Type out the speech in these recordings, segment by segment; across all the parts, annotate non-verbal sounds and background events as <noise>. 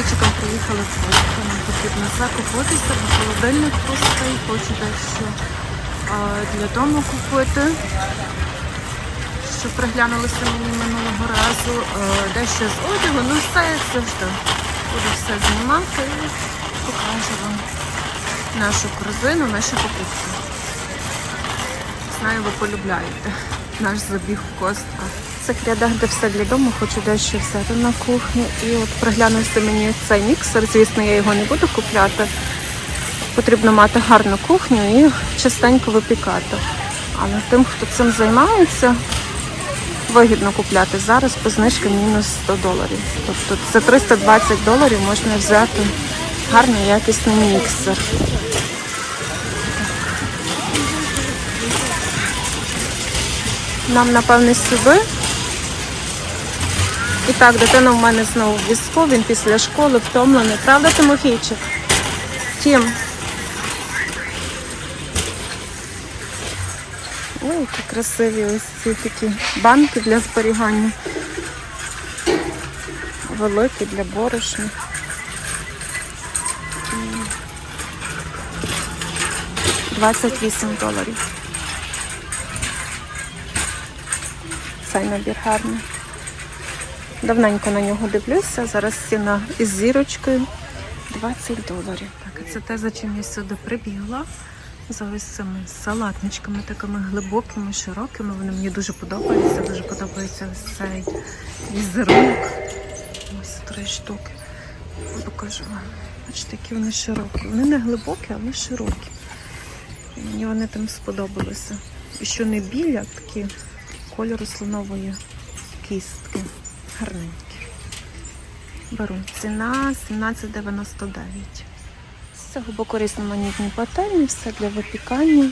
Софійчиком приїхали Польщу. Нам потрібно закупитися, бо холодильник пустий, хочу дещо для дому купити. Що приглянулося мені минулого разу. Дещо з одягу, ну все як завжди. Буду все знімати і покажу вам нашу корзину, наші покупки. Знаю, ви полюбляєте наш забіг в костку. Цих рядах, де все для дому, хочу дещо взяти на кухню. І от приглянувся мені цей міксер. Звісно, я його не буду купляти. Потрібно мати гарну кухню і частенько випікати. Але тим, хто цим займається, вигідно купляти зараз по знижки мінус 100 доларів. Тобто за 320 доларів можна взяти гарний якісний міксер. Нам, напевне, сюди. І так, дитина в мене знову в візку, він після школи втомлений. Правда, Тимофійчик? Тім. Ой, які красиві ось ці такі банки для зберігання. Великі для борошна. М. 28 доларів. Цей набір гарний. Давненько на нього дивлюся. Зараз ціна із зірочкою 20 доларів. Так, і це те, за чим я сюди прибігла. За ось цими салатничками, такими глибокими, широкими. Вони мені дуже подобаються. Дуже подобається ось цей візерунок. Ось три штуки. Покажу вам. Бачите, які вони широкі. Вони не глибокі, але широкі. Мені вони там сподобалися. І що не білі, а такі кольору слонової кістки. Гарненькі. Беру. Ціна 17,99. З цього різноманітні пательні, все для випікання.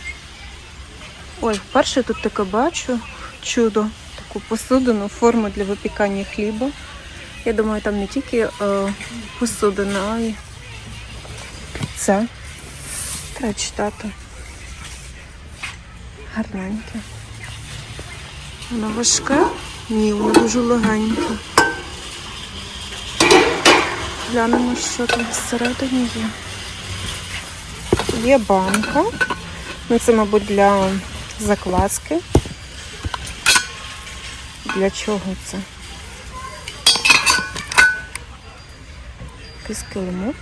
Ой, вперше тут таке бачу чудо, таку посудину, форму для випікання хліба. Я думаю, там не тільки е, посудина, а й це. Треба читати. Гарненьке. Воно важке? Ні, воно дуже легеньке. Глянемо, що там всередині є. Є банка. Ну, це, мабуть, для закваски. Для чого це? Якийсь килимок.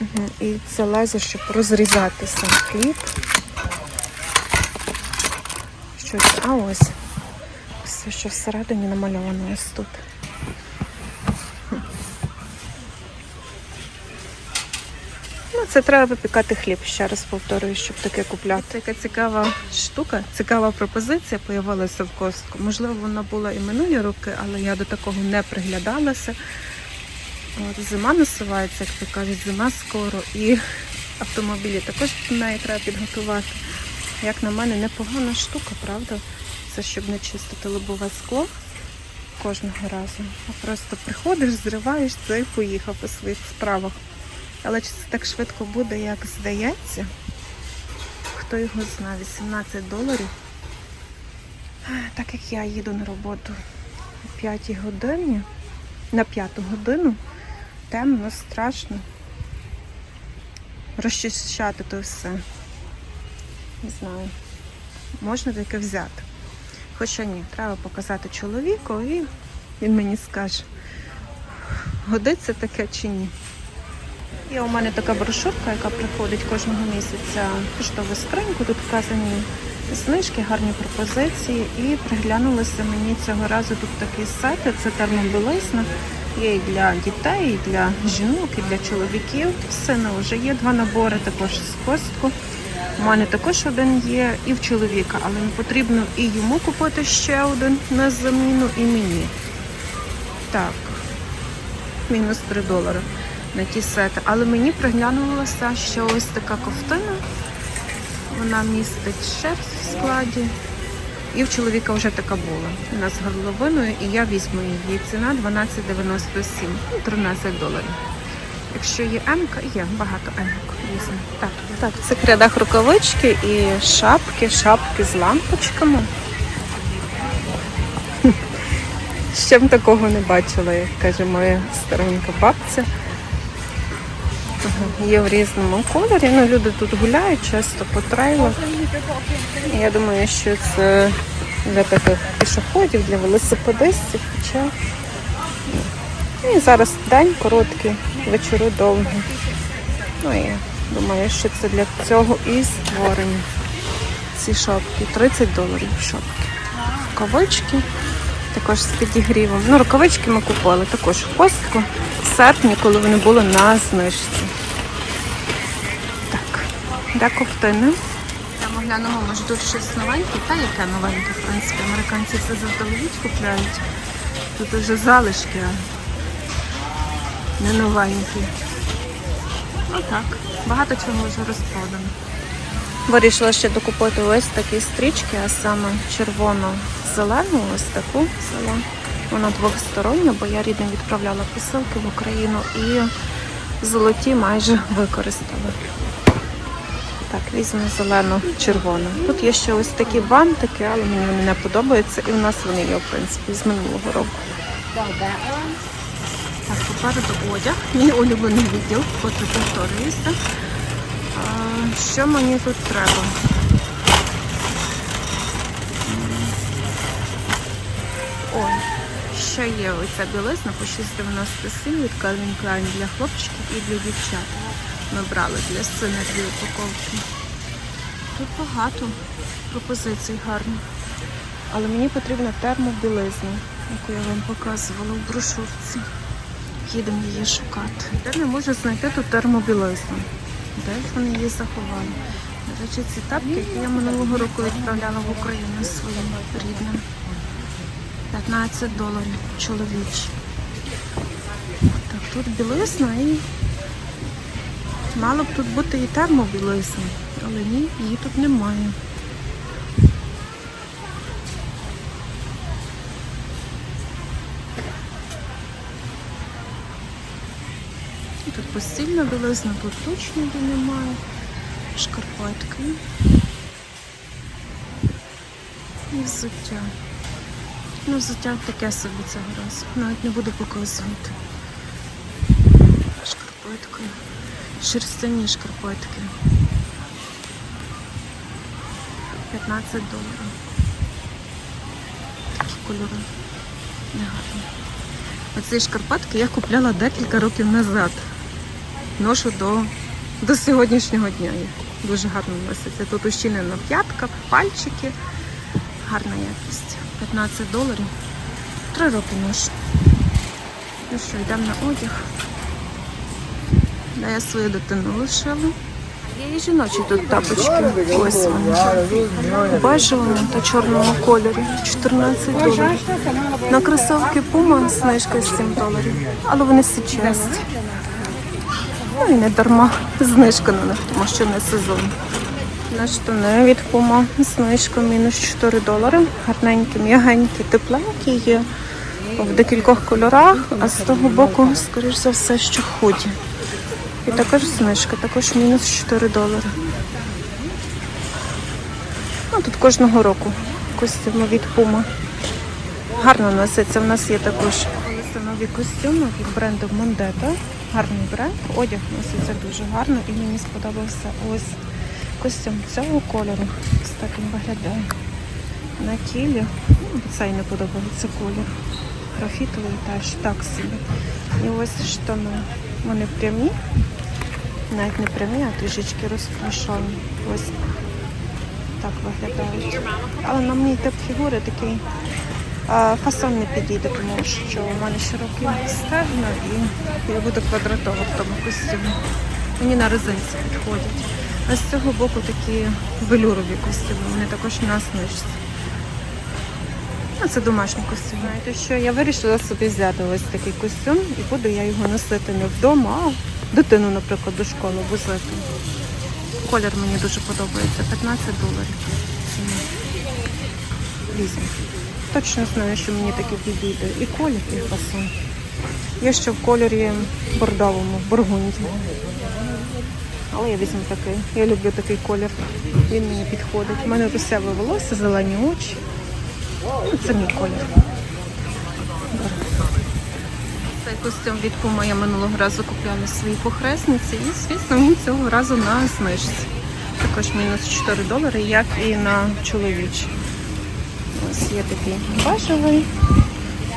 Угу. І це лезо, щоб розрізати сам хліб. Щось, а ось. Все, що всередині намальовано ось тут. Ну, це треба випікати хліб, ще раз повторюю, щоб таке купляти. Яка цікава штука, цікава пропозиція появилася в костку. Можливо, вона була і минулі роки, але я до такого не приглядалася. От, зима насувається, як то кажуть, зима скоро, і автомобілі також до неї треба підготувати. Як на мене, непогана штука, правда? Це щоб не чистити лобове скло кожного разу. А просто приходиш, зриваєш це і поїхав по своїх справах. Але чи це так швидко буде, як здається? Хто його знає, 18 доларів. Так як я їду на роботу о 5 годині, на 5 годину, темно, страшно. Розчищати то все. Не знаю. Можна таке взяти. Хоча ні, треба показати чоловіку і він мені скаже, годиться таке чи ні. Є у мене така брошурка, яка приходить кожного місяця в поштову скриньку. Тут вказані знижки, гарні пропозиції. І приглянулося мені цього разу тут такий сайт, це термобілизна. Є і для дітей, і для жінок, і для чоловіків. Все не вже є два набори також з костку. У мене також один є і в чоловіка, але не потрібно і йому купити ще один на заміну, і мені. Так, мінус 3 долари на ті сети. Але мені приглянулася ще ось така ковтина. Вона містить шерсть в складі. І в чоловіка вже така була. Вона з горловиною, і я візьму її. Ціна 12,97, ну, 13 доларів. Якщо є М-ка, є багато М-ок. Так, так, в цих рядах рукавички і шапки, шапки з лампочками. <laughs> Ще б такого не бачила, як каже моя старенька бабця. Є в різному кольорі. Ну, люди тут гуляють часто по трейлах. Я думаю, що це для таких пішоходів, для велосипедистів. Хоча ну, і зараз день короткий, вечори довгі. Ну і думаю, що це для цього і створені ці шапки. 30 доларів шапки. Рукавички, також з підігрівом. Ну, рукавички ми купували також в костку в серпні, коли вони були на знижці. Так, де ковтини? Там оглянемо, може тут щось новеньке, та яке новеньке, в принципі, американці це заздалегідь купляють. Тут уже залишки, а не новенькі. Ну так, багато чого вже розпродано. Вирішила ще докупити ось такі стрічки, а саме червоно-зелену, ось таку взяла. Вона двохстороння, бо я рідним відправляла посилки в Україну і золоті майже використала. Так, візьму зелену червону. Тут є ще ось такі бантики, але мені вони не подобаються. І в нас вони є, в принципі, з минулого року. Попереду одяг. Мій улюблений відділ, поки повторююся. Що мені тут треба? Ой, ще є оця білизна по 6,97 від Calvin Klein для хлопчиків і для дівчат. Ми брали для сина дві упаковки. Тут багато пропозицій гарних. Але мені потрібна термобілизна, яку я вам показувала в брошурці. Їдемо її шукати. Я не можу знайти тут термобілизну. Де вони її заховали? До речі, ці тапки, які я минулого року відправляла в Україну своїм рідним. 15 доларів чоловічі. Так, тут білизна і мало б тут бути і термобілизна, але ні, її тут немає. Тут постільна білизна, тут точно її немає. Шкарпетки. І взуття. Ну, взуття таке собі цього разу. Навіть не буду показувати. Шкарпетки. Шерстяні шкарпетки. 15 доларів. Такі кольори. Негарні. Оці шкарпетки я купляла декілька років назад. Ношу до, до сьогоднішнього дня. Дуже гарно носиться. Тут ущільнена п'ятка, пальчики. Гарна якість. 15 доларів. Три роки ношу. Ну що, йдемо на одяг. Де я свою дитину лишила. Є і жіночі тут тапочки. Ось вони. Бежевому та чорному кольорі. 14 доларів. На кросовки Puma знижка 7 доларів. Але вони сучасні. Ну і не дарма знижка на них, тому що не сезон. На штани від Puma знижка мінус 4 долари. Гарненькі, м'ягенькі, тепленькі є в декількох кольорах, а з того боку, скоріш за все, що худі. І також знижка, також мінус 4 долари. Ну, тут кожного року костюми від Puma. Гарно носиться. У нас є також нові костюми від бренду Mondeta. Гарний бренд. Одяг носиться дуже гарно і мені сподобався ось костюм цього кольору. Ось так він виглядає. На тілі. Ну, Цей не подобається колір. Графітовий теж так собі. І ось штани. Вони прямі. Навіть не прямі, а трішечки розпушені. Ось так виглядають. Але на мій тип фігури такий фасон не підійде, тому що у мене широкі стегна і я буду квадратова в тому костюмі. Мені на резинці підходять. А з цього боку такі велюрові костюми, вони також на знижці. Ну, це домашній костюм. Знаєте що? Я вирішила собі взяти ось такий костюм і буду я його носити не вдома, а дитину, наприклад, до школи возити. Колір мені дуже подобається. 15 доларів. Візьму. Точно знаю, що мені таке підійде. І колір, і фасон. Є ще в кольорі бордовому, бургунді. Але я візьму такий. Я люблю такий колір. Він мені підходить. У мене русяве волосся, зелені очі. Це мій колір. Цей костюм від Puma я минулого разу купляла своїй похресниці і, звісно, він цього разу на знижці. Також мінус 4 долари, як і на чоловічий. Ось є такий бежевий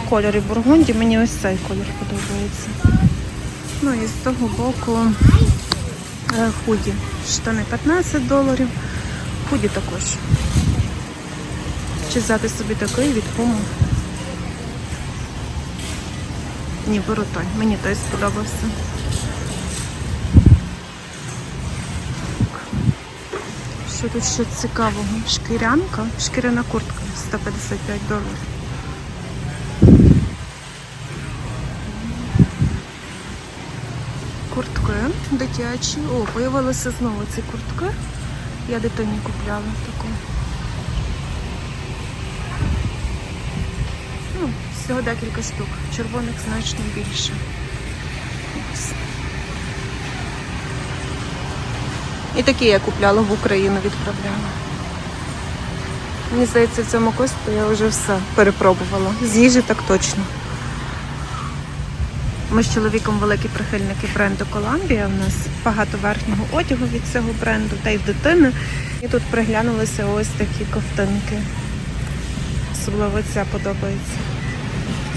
в кольорі бургунді. Мені ось цей колір подобається. Ну і з того боку е, худі. Штани 15 доларів. Худі також. Чи взяти собі такий від Puma? Ні, беру той. Мені той сподобався. Що тут ще цікавого? Шкірянка, шкіряна куртка 155 доларів. Куртки дитячі. О, появилися знову ці куртки. Я дитині купляла таку. Ну, всього декілька штук. Червоних значно більше. І такі я купляла в Україну, відправляла. Мені здається, в цьому косту я вже все перепробувала. З їжі так точно. Ми з чоловіком великі прихильники бренду Коламбія. У нас багато верхнього одягу від цього бренду, та й в дитини. І тут приглянулися ось такі ковтинки. Особливо ця подобається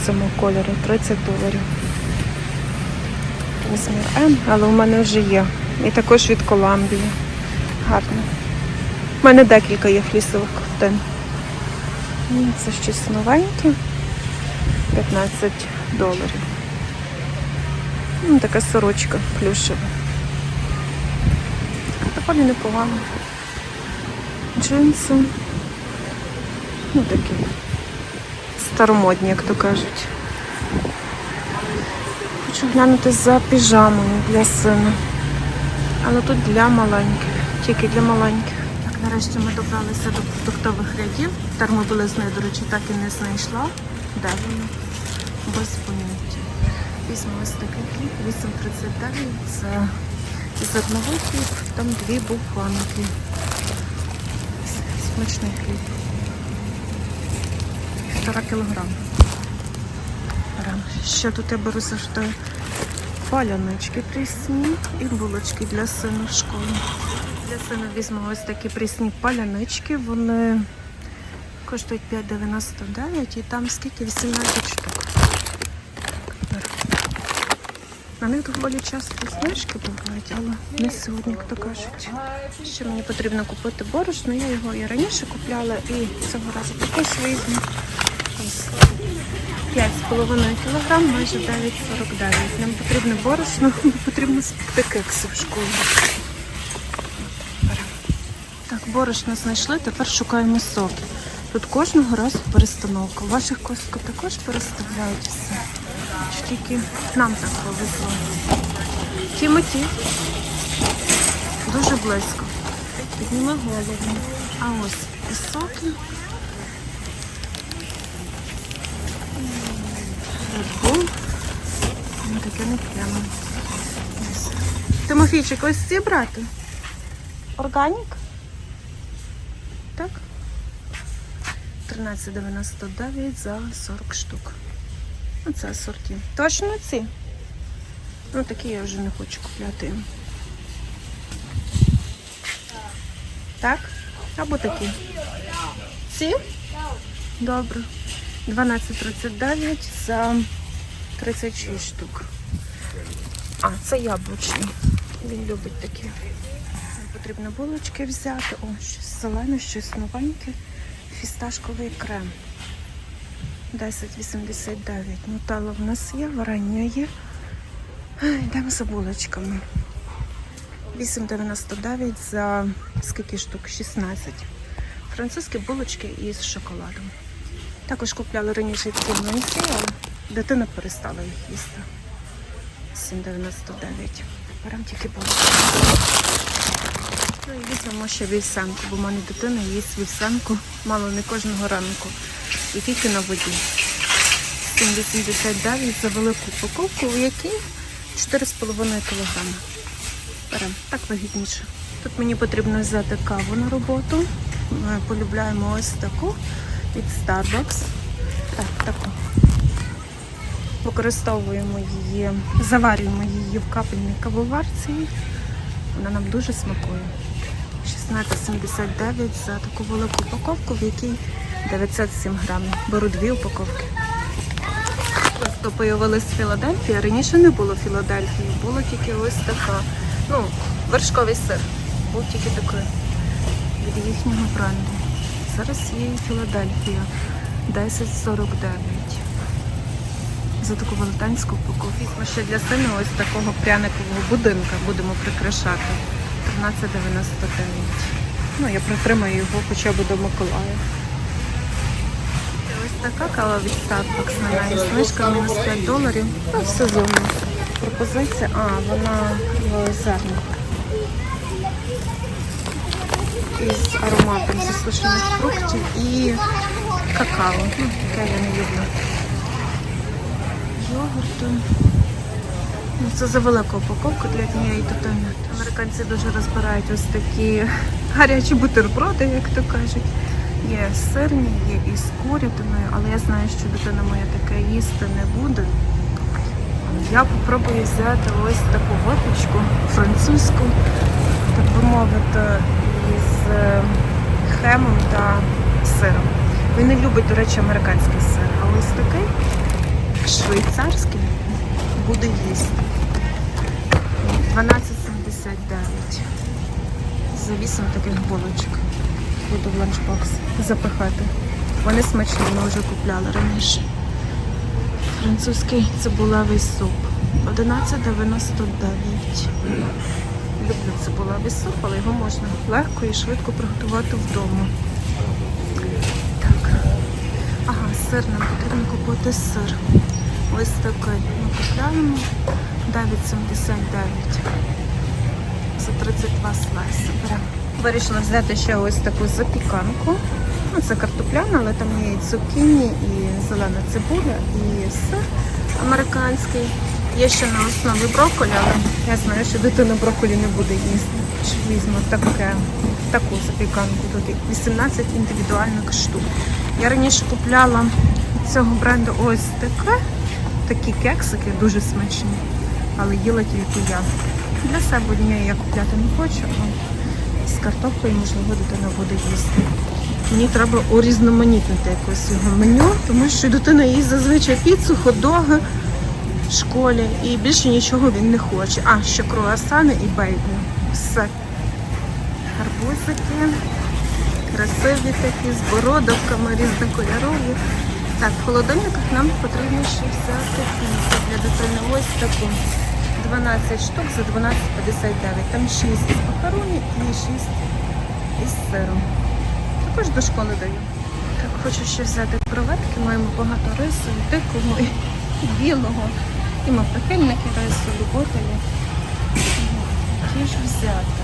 цьому кольорі 30 доларів. Розмір М, але у мене вже є. І також від Коламбії. У мене декілька є флісових ковтин. Це щось новеньке. 15 доларів. Ну, така сорочка плюшева. Доволі непогано. Джинси. Ну такі. Старомодні, як то кажуть. Хочу глянути за піжамою для сина. Але тут для маленьких. Тільки для маленьких. Нарешті ми добралися до продуктових рядів. Термобилизни, до речі, так і не знайшла. Де воно? Без поняття. Візьму ось такий хліб, 8,39. Це зерновий хліб, там дві буханки. Смачний хліб. Півтора кілограма. Ще тут я беру завжди палянички прісні і булочки для сина в школу. Для сина візьму ось такі прісні палянички. Вони коштують 5,99 і там скільки? 18 штук. На них доволі часто знижки бувають, але не сьогодні, як кажуть. Ще мені потрібно купити борошно, я його і раніше купляла, і цього разу також візьму. 5,5 кг, майже 9,49. Нам потрібне борошно, <laughs> потрібно спекти кекси в школу. Борошно знайшли, тепер шукаємо соки. Тут кожного разу перестановка. У ваших костку також переставляють все. Тільки нам так повезло. Тімоті. Дуже близько. Підніми голову. А ось і соки. Ну, таке не прямо. Тимофійчик, ось ці брати. Органік? Так? 13,99 за 40 штук. Оце асорті. Точно ці? Ну такі я вже не хочу купляти. Так? Або такі. Ці? Добре. 12,39 за 36 штук. А, це яблучний. Він любить такі. Потрібно булочки взяти. О, щось зелене, щось новеньке. Фісташковий крем. 10,89. Нутелла в нас є, варення є. Йдемо за булочками. 8,99 за скільки штук? 16. Французькі булочки із шоколадом. Також купляли раніше ці млинці, але дитина перестала їх їсти. 7,99. Беремо тільки булочки. Ну візьмемо ще вівсянку, бо в мене дитина їсть вівсянку мало не кожного ранку. І тільки на воді. 7,89 за велику упаковку, у якій 4,5 кг. Беремо, так вигідніше. Тут мені потрібно взяти каву на роботу. Ми полюбляємо ось таку від Starbucks. Так, таку. Використовуємо її, заварюємо її в капельній кавоварці. Вона нам дуже смакує. 16,79 за таку велику упаковку, в якій 907 грамів. Беру дві упаковки. Просто появилась Філадельфія. Раніше не було Філадельфії, було тільки ось така. Ну, вершковий сир. Був тільки такий від їхнього бренду. Зараз є Філадельфія 10,49. За таку велетенську упаковку. Візьмемо ще для сина ось такого пряникового будинка будемо прикрашати. 13,99. Ну, я притримаю його хоча б до Миколая. Ось така кава від Starbucks на неї. Знижка мінус 5 доларів. Ну, в сезоні. Пропозиція. А, вона в зернах. Із ароматом засушених фруктів і какао. Ну, таке я не люблю. Йогурту. Ну, Це за велика упаковка для однієї дитини. Американці дуже розбирають ось такі гарячі бутерброди, як то кажуть. Є сирні, є і з курятиною, але я знаю, що дитина моя таке їсти не буде. Я попробую взяти ось таку випічку французьку, так би мовити, із е, хемом та сиром. Він не любить, до речі, американський сир, а ось такий швейцарський буде їсти. 12,79 за 8 таких булочок. Буду в ланчбокс запихати. Вони смачні, ми вже купляли раніше. Французький цибулевий суп. 11,99. Люблю цибулевий суп, але його можна легко і швидко приготувати вдома. Так. Ага, сир нам потрібно купити сир. Ось такий. Ми купляємо 9,79 за 32 слайси. Беремо. Вирішила взяти ще ось таку запіканку. Ну, це картопляна, але там є і цукіні, і зелена цибуля, і сир американський. Є ще на основі брокколі, але я знаю, що дитина брокколі не буде їсти. Візьму таке, таку запіканку. Тут 18 індивідуальних штук. Я раніше купляла цього бренду ось таке. Такі кексики дуже смачні, але їла тільки я. Для себе однієї я купляти не хочу, а з картоплею, можливо, дитина буде їсти. Мені треба урізноманітнити якось його меню, тому що дитина їсть зазвичай піцу, хот-доги в школі і більше нічого він не хоче. А, ще круасани і бейгл. Все. Гарбузики. Красиві такі, з бородавками, різнокольорові. Так, в холодильниках нам потрібно ще взяти піцу для дитини. Ось таку. 12 штук за 12,59. Там 6 з макароні і 6 із сиром. Також до школи даю. Так, хочу ще взяти креветки. Маємо багато рису, дикого, і білого. І маприхильники рису, любителі. Які ж взяти?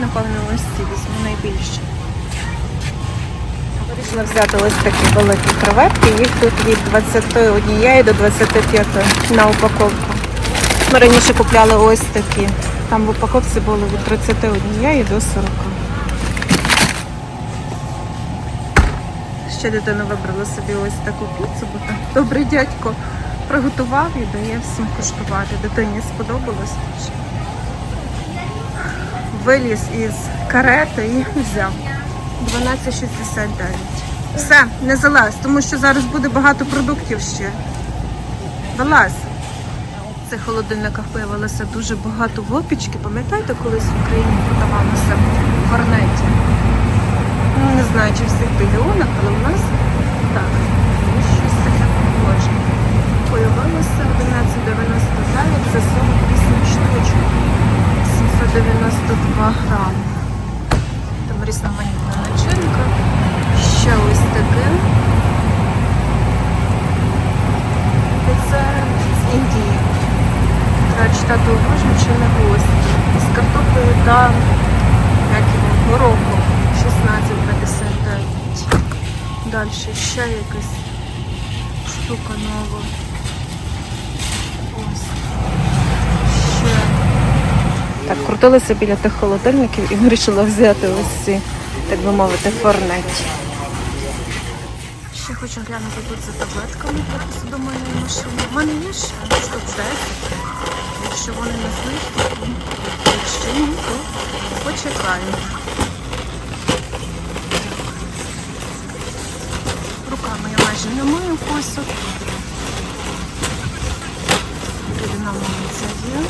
Напевно, ось ці візьму найбільше. Вирішила взяти ось такі великі креветки. Їх тут від 21 до 25 на упаковку. Ми раніше купляли ось такі. Там в упаковці було від 31 до 40. Ще дитина вибрала собі ось таку піцу, бо так добрий дядько приготував і дає всім куштувати. Дитині сподобалось. Виліз із карети і взяв. 12,69. Все, не залазь, тому що зараз буде багато продуктів ще. Вилазь. В цих холодильниках появилося дуже багато вопічки. Пам'ятаєте, колись в Україні продавалося в Горнеті? Ну, не знаю, чи в всіх регіонах, але в нас так. Щось таке похоже. Появилося 11,99, це 48 штучок. 792 грами. Там різноманітна начинка. Ще ось таке. Це з Індії. Треба читати уважно, чи не гості. З картоплею та як його, гороху 16,59. Далі ще якась штука нова. Ось. Ще. Так, крутилася біля тих холодильників і вирішила взяти ось ці, так би мовити, форнеті. Ще хочу глянути тут за таблетками для посудомийної машини. У мене є ще штук 10. Якщо вони не знижки, то якщо ні, то почекаю. Руками я майже не мию посуд. Рідина миється є.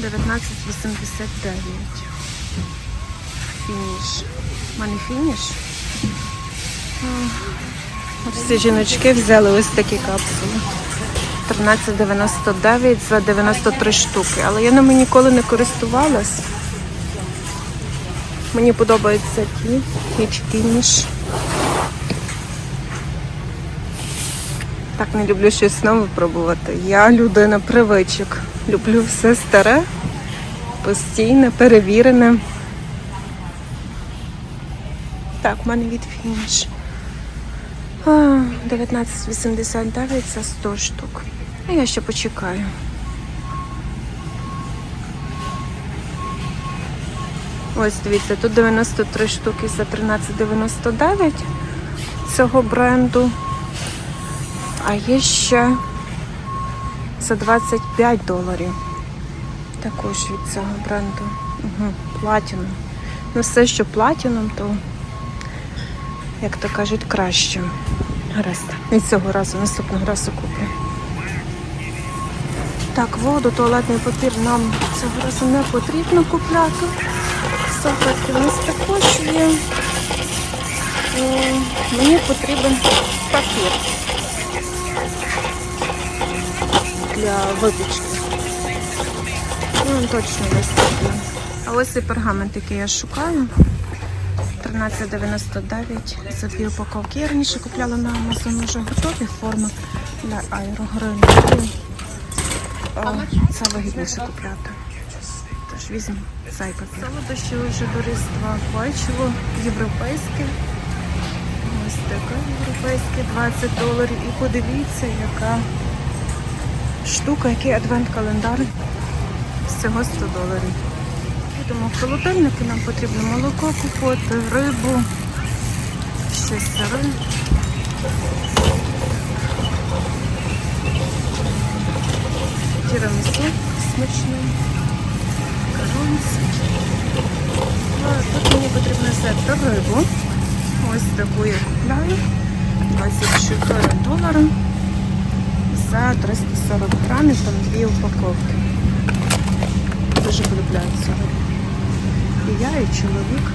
19,89. Фініш. У мене фініш. Всі жіночки взяли ось такі капсули. 13,99 за 93 штуки. Але я ними ніколи не користувалась. Мені подобаються ті, ніч фініш. Так не люблю щось нове пробувати. Я людина привичок. Люблю все старе, постійне, перевірене. Так, в мене від фініш. 19,89 за 100 штук. А я ще почекаю. Ось дивіться, тут 93 штуки за 13,99 цього бренду. А є ще за 25 доларів. Також від цього бренду. Угу, Platinum. Ну, все, що платіном, то, як то кажуть, краще. Гаразд. І цього разу, наступного разу куплю. Так, воду, туалетний папір нам цього разу не потрібно купляти. Салфетки у нас також є. Е, Мені потрібен папір для випічки. Ну, точно вистачить. А ось і пергамент, який я шукаю. 13,99 за дві упаковки. Я раніше купляла на Amazon вже готові форми для аерогрилю. Це вигідніше купляти. Тож візьму цей папір. Солодощі вже до Різдва печиво європейське. Ось таке європейське 20 доларів. І подивіться, яка штука, який адвент-календар. Всього 100 доларів. Йдемо в холодильник нам потрібно молоко купити, рибу, ще сири. Тірамісу смачний, карунці. Тут мені потрібно взяти рибу. Ось таку я купляю. 24 долари за 340 грамів, там дві упаковки. Дуже полюбляю рибу. І я, і чоловік.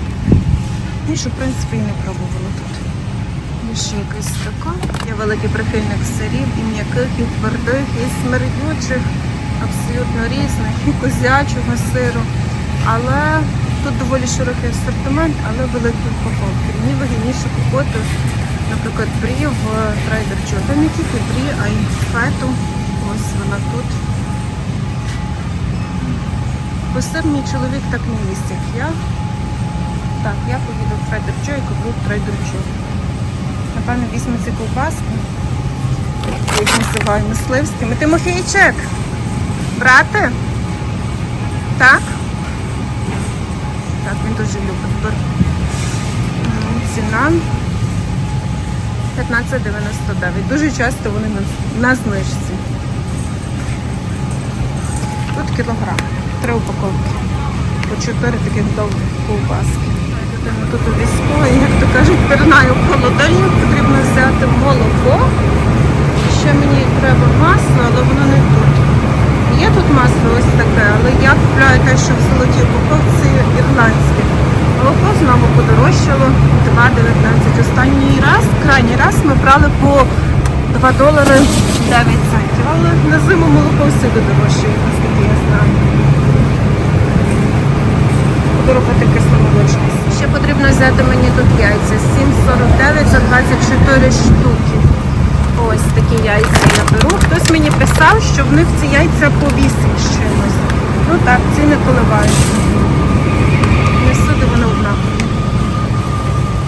Що, в принципі, і не пробувала тут. Є ще якась така. Я великий прихильник сирів, і м'яких, і твердих, і смердючих, абсолютно різних, і козячого сиру. Але тут доволі широкий асортимент, але великі упаковки. Мені вигідніше купити, наприклад, брі в Joe. Та не тільки брі, а й фету. Ось вона тут. Бо сир мій чоловік так не їсть, як я. Так, я поїду в Trader Joe і куплю в. Напевно, візьму ці ковбаски. Я їх називаю мисливськими. Тимофійчик! Брати? Так? Так, він дуже любить Ціна 15,99. Дуже часто вони на знижці. Тут кілограм. Три упаковки. По чотири таких довгих ковбаски. Тут у війську, і, як то кажуть, пірнаю в холодильник, потрібно взяти молоко. Ще мені треба масло, але воно не тут. Є тут масло ось таке, але я купляю те, що в золотій упаковці ірландське. Молоко знову подорожчало 2,19. Останній раз, крайній раз ми брали по 2 долари 9 центів. Але на зиму молоко всюди дорожче, наскільки я знаю. Буду кисломолочність. Ще потрібно взяти мені тут яйця. 7,49 за 24 штуки. Ось такі яйця я беру. Хтось мені писав, що в них ці яйця по 8 з чимось. Ну так, ціни коливаються. Не всюди вони однакові.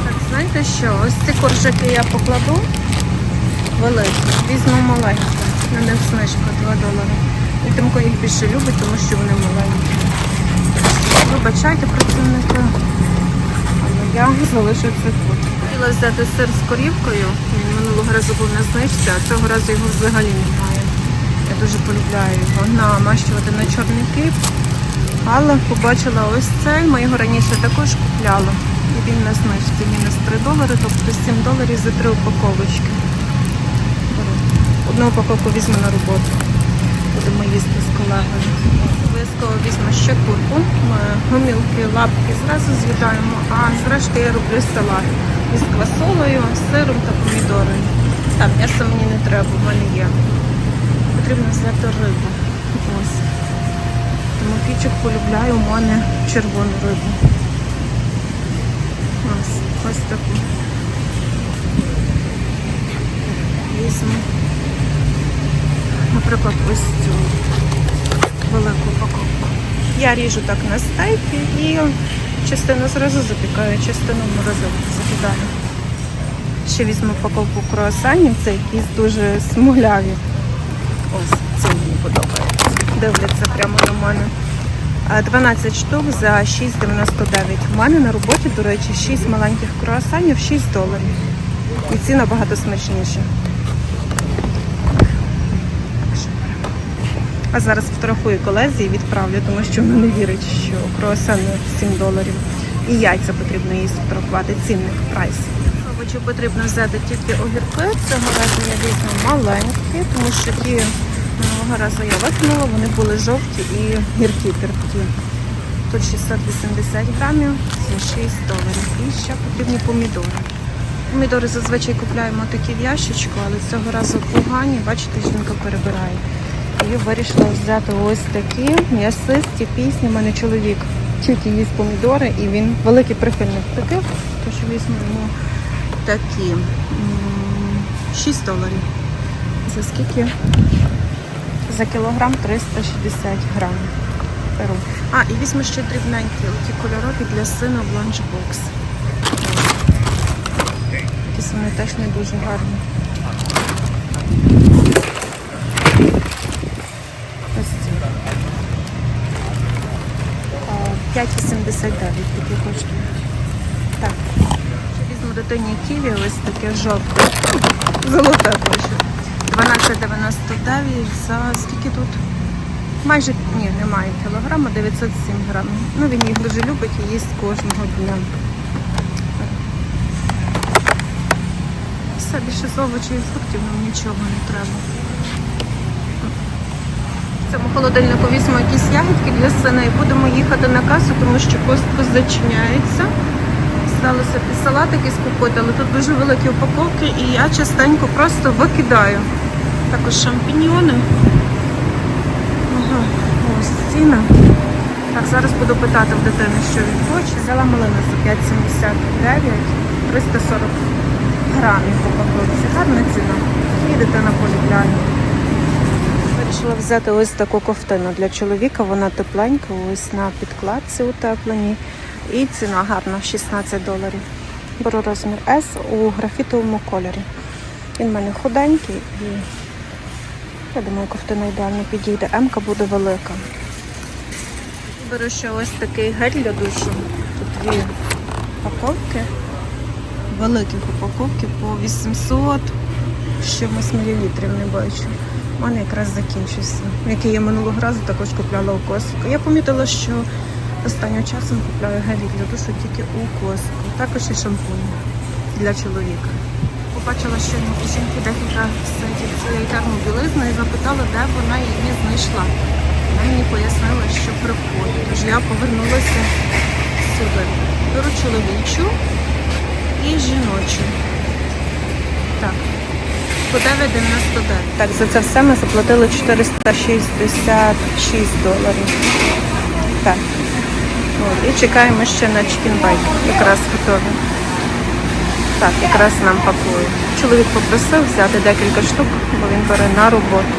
Так, знаєте що? Ось ці коржики я покладу великі. Візьму маленькі. На них знижка 2 долари. І Тимко їх більше любить, тому що вони маленькі. Вибачайте працівника. Але я залишу це тут. Хотіла взяти сир з корівкою. Він минулого разу був на знижці, а цього разу його взагалі немає. Я дуже полюбляю його намащувати на чорний хліб. Але побачила ось цей, ми його раніше також купляли. І він на знижці мінус 3 долари, тобто 7 доларів за три упаковочки. Одну упаковку візьму на роботу. Будемо їсти з колегою. Обов'язково візьму ще курку. Ми гомілки, лапки зразу з'їдаємо, а зрештою я роблю салат із квасолею, сиром та помідором. Так, м'ясо мені не треба, в мене є. Потрібно взяти рибу. Ось. Тому кічок полюбляю у мене червону рибу. Ось, ось таку. Візьму. Наприклад, ось цю велику упаковку. Я ріжу так на стейки і частину зразу запікаю, частину в морозилку закидаю. Ще візьму упаковку круасанів, це якісь дуже смугляві. Ось, це мені подобається. Дивляться прямо на мене. 12 штук за 6,99. У мене на роботі, до речі, 6 маленьких круасанів, 6 доларів. І ці набагато смачніші. Так що беремо. А зараз фотографую колезі і відправлю, тому що вона не вірить, що круасани 7 доларів. І яйця потрібно їй сфотографувати, цінник, прайс. Овочі потрібно взяти тільки огірки. Цього разу я візьму маленькі, тому що ті минулого разу я викинула, вони були жовті і гіркі терпкі. Тут 680 грамів за 6 доларів. І ще потрібні помідори. Помідори зазвичай купляємо такі в ящичку, але цього разу погані, бачите, жінка перебирає. І вирішила взяти ось такі м'ясисті пісні. У мене чоловік тільки їсть помідори, і він великий прихильник таких, тож візьмемо йому такі. М, 6 доларів. За скільки? За кілограм 360 грамів. Беру. А, і візьму ще дрібненькі, оті кольорові для сина в ланчбокс. Якісь вони теж не дуже гарні. 5,79 такі коштують. Так, візьму до тоні ківі, ось таке жовте. Золоте прошу. 12,99 за скільки тут? Майже ні, немає кілограма, 907 грамів. Ну, він їх дуже любить і їсть кожного дня. Все, більше з овочів і фруктів нам нічого не треба. В цьому холодильнику візьму якісь я для і будемо їхати на касу, тому що костко зачиняється. Сталося собі салатики скупити, але тут дуже великі упаковки і я частенько просто викидаю. Також шампіньйони. Ага, ось ціна. Так, зараз буду питати в дитини, що він хоче. Взяла малину за 5,79, 340 грамів упаковці. Гарна ціна. І дитина полюбляє. Вирішила взяти ось таку ковтину для чоловіка. Вона тепленька, ось на підкладці утепленій. І ціна гарна 16 доларів. Беру розмір S у графітовому кольорі. Він в мене худенький і я думаю, ковтина ідеально підійде. М-ка буде велика. Беру ще ось такий гель для душу. Тут дві упаковки. Великих упаковки по 800 з чимось мілілітрів не бачу. У мене якраз закінчився. Який я минулого разу також купляла у Коску. Я помітила, що останнім часом купляю гелі для душу тільки у Коску. Також і шампунь для чоловіка. Побачила щойно у жінки декілька сайтів цієї термобілизни і запитала, де вона її знайшла. Вона мені пояснила, що при вході. Тож я повернулася сюди. Беру чоловічу і жіночу. Так. По 9,99. Так, за це все ми заплатили 466 доларів. Так. От, і чекаємо ще на чікінбайк. Якраз готові. Так, якраз нам пакують. Чоловік попросив взяти декілька штук, бо він бере на роботу.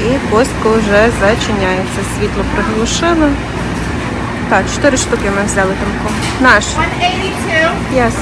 І костка вже зачиняється. Світло приглушили. Так, чотири штуки ми взяли тамко. Наш. 182. Yes.